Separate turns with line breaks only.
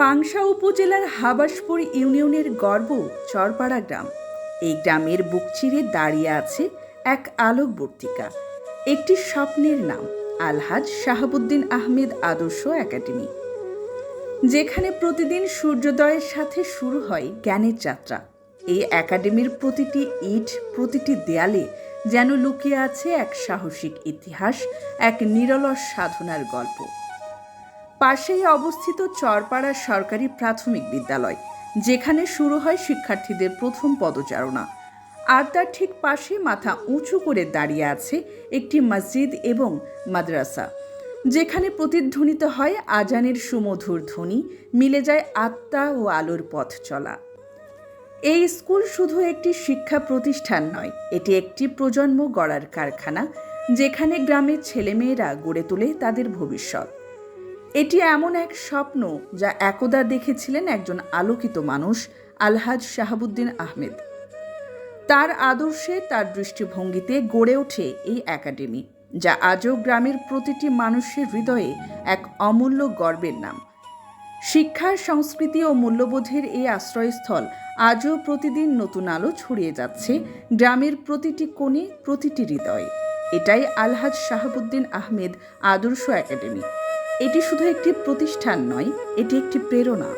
পাংশা উপজেলার হাবাসপুর ইউনিয়নের গর্ব, চরপাড়া গ্রাম। এই গ্রামের বুক চিরে দাঁড়িয়ে আছে এক আলোকবর্তিকা। একটি স্বপ্নের নাম, আলহাজ শাহাবুদ্দিন আহমেদ আদর্শ একাডেমি। যেখানে প্রতিদিন সূর্যোদয়ের সাথে শুরু হয় জ্ঞানের যাত্রা। এই একাডেমির প্রতিটি ইট, প্রতিটি দেয়ালে যেন লুকিয়ে আছে এক সাহসিক ইতিহাস, এক নিরলস সাধনার গল্প। পাশেই অবস্থিত চরপাড়া সরকারি প্রাথমিক বিদ্যালয়, যেখানে শুরু হয় শিক্ষার্থীদের প্রথম পদচারণা। আর তার ঠিক পাশে মাথা উঁচু করে দাঁড়িয়ে আছে একটি মসজিদ এবং মাদ্রাসা, যেখানে প্রতিধ্বনিত হয় আজানের সুমধুর ধ্বনি, মিলে যায় আত্মা ও আলোর পথ চলা। এই স্কুল শুধু একটি শিক্ষা প্রতিষ্ঠান নয়, এটি একটি প্রজন্ম গড়ার কারখানা, যেখানে গ্রামের ছেলেমেয়েরা গড়ে তোলে তাদের ভবিষ্যৎ। এটি এমন এক স্বপ্ন যা একদা দেখেছিলেন একজন আলোকিত মানুষ, আলহাজ শাহাবুদ্দিন আহমেদ। তার আদর্শে, তার দৃষ্টিভঙ্গিতে গড়ে ওঠে এই একাডেমি, যা আজও গ্রামের প্রতিটি মানুষের হৃদয়ে এক অমূল্য গর্বের নাম। শিক্ষা, সংস্কৃতি ও মূল্যবোধের এই আশ্রয়স্থল আজও প্রতিদিন নতুন আলো ছড়িয়ে যাচ্ছে গ্রামের প্রতিটি কোণে, প্রতিটি হৃদয়ে। এটাই আলহাজ শাহাবুদ্দিন আহমেদ আদর্শ একাডেমি। এটি শুধু একটি প্রতিষ্ঠান নয় এটি একটি প্রেরণা।